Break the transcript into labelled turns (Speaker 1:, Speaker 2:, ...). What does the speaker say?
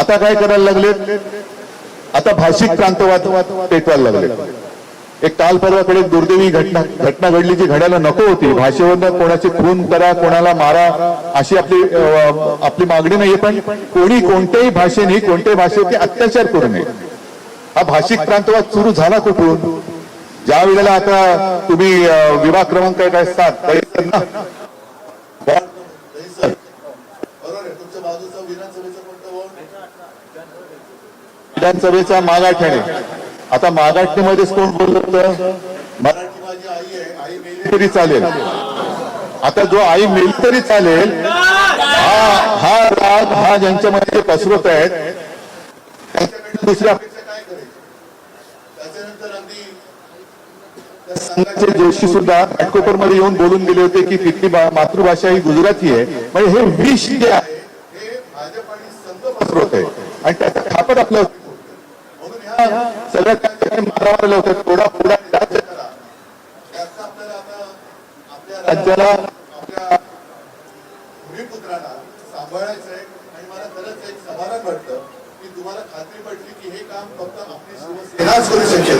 Speaker 1: आता काय करायला लागले आता भाषिक क्रांतवाद पेटवायला लागले एक काल परवाकडे दुर्दैवी घटना घटना घडली जी घडायला नको होती. भाषेवर कोणाची खून करा कोणाला मारा अशी आपली आपली मागणी नाहीये पण कोणी कोणत्याही भाषेने कोणत्याही भाषेवरती अत्याचार करू नये. हा भाषिक प्रांतवाद सुरू झाला कुठून? ज्या वेळेला आता तुम्ही विवाह विभाग क्रमांक काय काय सात ना
Speaker 2: बरोबर आहे तुमच्या बाजूचा विधानसभेचा कोणता वॉर्ड
Speaker 1: विधानसभेचा मागाठाणे आता मागाठणीमध्येच कोण बोलत
Speaker 2: मराठी माझी आई आहे आई मेली.
Speaker 1: तरी चालेल. आता जो आई मिळेल तरी चालेल हा हा राग हा ज्यांच्यामध्ये जे पसरवत आहेत दुसऱ्या
Speaker 2: अपेक्षा काय करायची त्याच्यानंतर अगदी संघाचे
Speaker 1: जोशी सुद्धा घाटकोपरमध्ये येऊन बोलून गेले होते की तिथली मातृभाषा ही गुजराती आहे. म्हणजे हे विष जे आहे
Speaker 2: हे भाजप आणि संघ
Speaker 1: पसरवत आहे. आणि त्याचा खापट आपल्या
Speaker 2: म्हणून ह्या
Speaker 1: सगळ्या काही मारावर लावतात थोडा पुढा राज्य
Speaker 2: करा याचा आपल्याला आता आपल्या
Speaker 1: राज्याला
Speaker 2: आपल्या सांभाळायचं आहे. आणि मला खरंच एक समाधान वाटतं की तुम्हाला खात्री पटली की हे काम फक्त आपली शिवसेनाच करू शकेल.